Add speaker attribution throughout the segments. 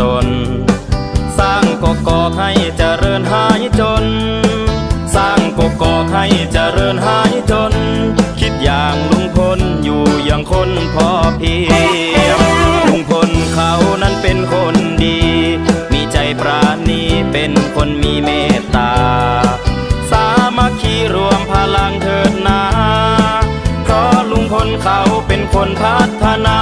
Speaker 1: ตน สร้างกกอกให้เจริญหายจน สร้างกกอกให้เจริญหายจน คิดอย่างลุงพลอยู่อย่างคนพอเพียงลุงพลเขานั้นเป็นคนดี มีใจปราณีเป็นคนมีเมตตา สามัคคีรวมพลังเถิดนา เพราะลุงพลเขาเป็นคนพัฒนา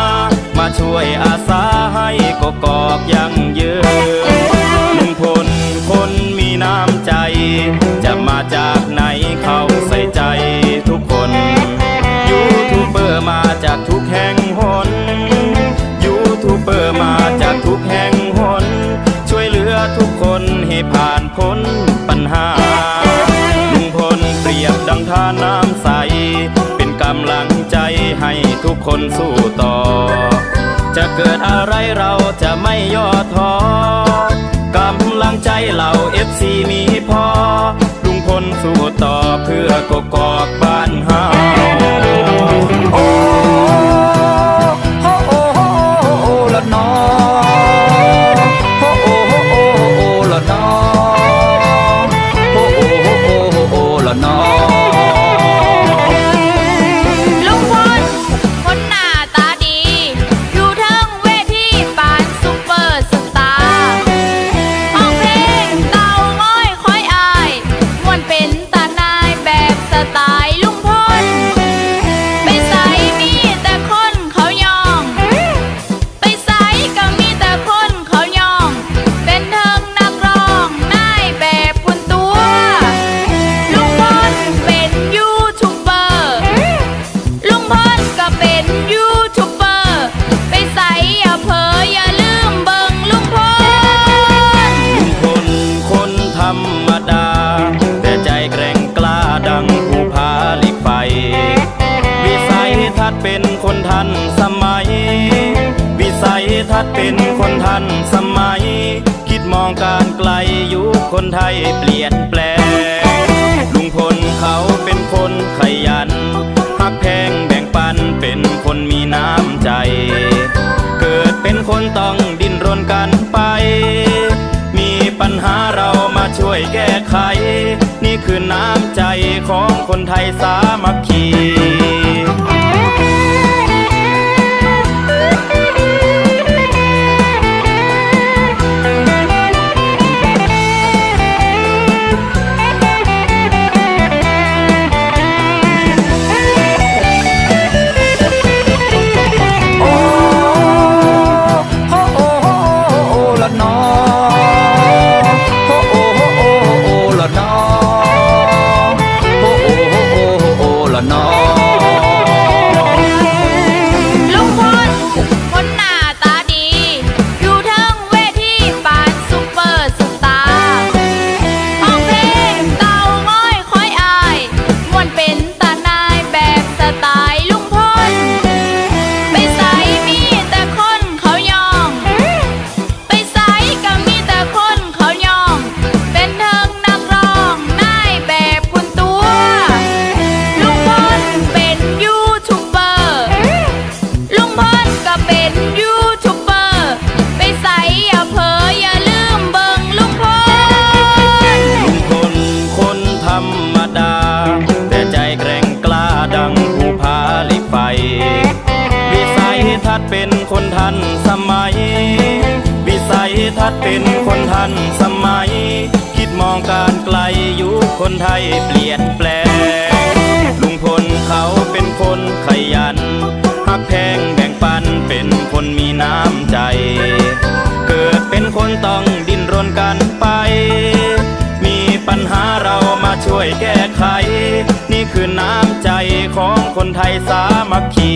Speaker 1: มาช่วยอาสาให้กกอกยังยืนลุงพลคนมีน้ำใจ จะมาจากไหนเขาใส่ใจทุกคนยูทูบเบอร์มาจากทุกแห่งหนยูทูบเบอร์มาจากทุกแห่งหนช่วยเหลือทุกคนให้ผ่านพ้นปัญหาลุงพลเปรียบดังท่าน้ำใส เป็นกำลัง คนสู้ต่อ จะเกิดอะไรเราจะไม่ย่อท้อกำลังใจเหล่าเอฟซีมีพอลุงพลสู้ต่อเพื่อกกอกบ้านเฮา
Speaker 2: คนทันสมัย วิสัย
Speaker 1: ทัศน์เป็นคนทันสมัย คิดมองการไกลยุคคนไทยเปลี่ยนแปลง ลุงพลเขาเป็นคนขยันหักแพงแบ่งปันเป็นคนมีน้ำใจ เกิดเป็นคนต้องดิ้นรนกันไป มีปัญหาเรามาช่วยแก้ไข นี่คือน้ำใจของคนไทยสามัคคี
Speaker 2: ดา แต่ใจ
Speaker 1: แกร่งกล้าดังภูผาล็กไฟ วิสัยทัศน์เป็นคนทันสมัย วิสัยทัศน์เป็นคนทันสมัย คิดมองการไกลยุคคนไทยเปลี่ยนแปลง ลุงพลเขาเป็นคนขยันหักแพงแบ่งปันเป็นคนมีน้ำใจ เกิดเป็นคนต้องดิ้นรนกัน ช่วยแก้ไข นี่คือน้ำใจของคนไทยสามัคคี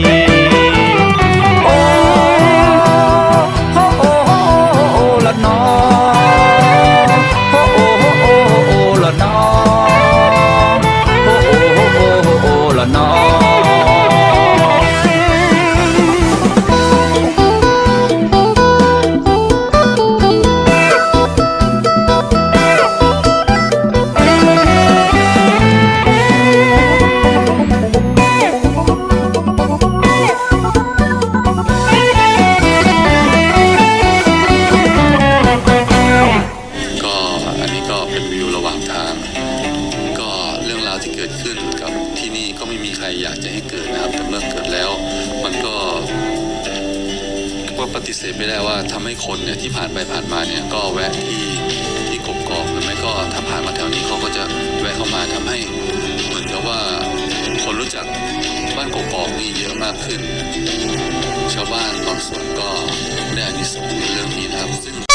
Speaker 3: ปฏิเสธไม่ได้ว่าทำให้คนเนี่ยที่ผ่านไปผ่านมาเนี่ยก็แวะที่ที่กบกอกหรือไม่ก็ถ้าผ่านมาแถวนี้เขาก็จะแวะเข้ามาทำให้เหมือนกับว่าคนรู้จักบ้านกกอกนี่เยอะมากขึ้น ชาวบ้านบางส่วนก็ได้อานิสงส์ในเรื่องนี้นะครับซึ่ง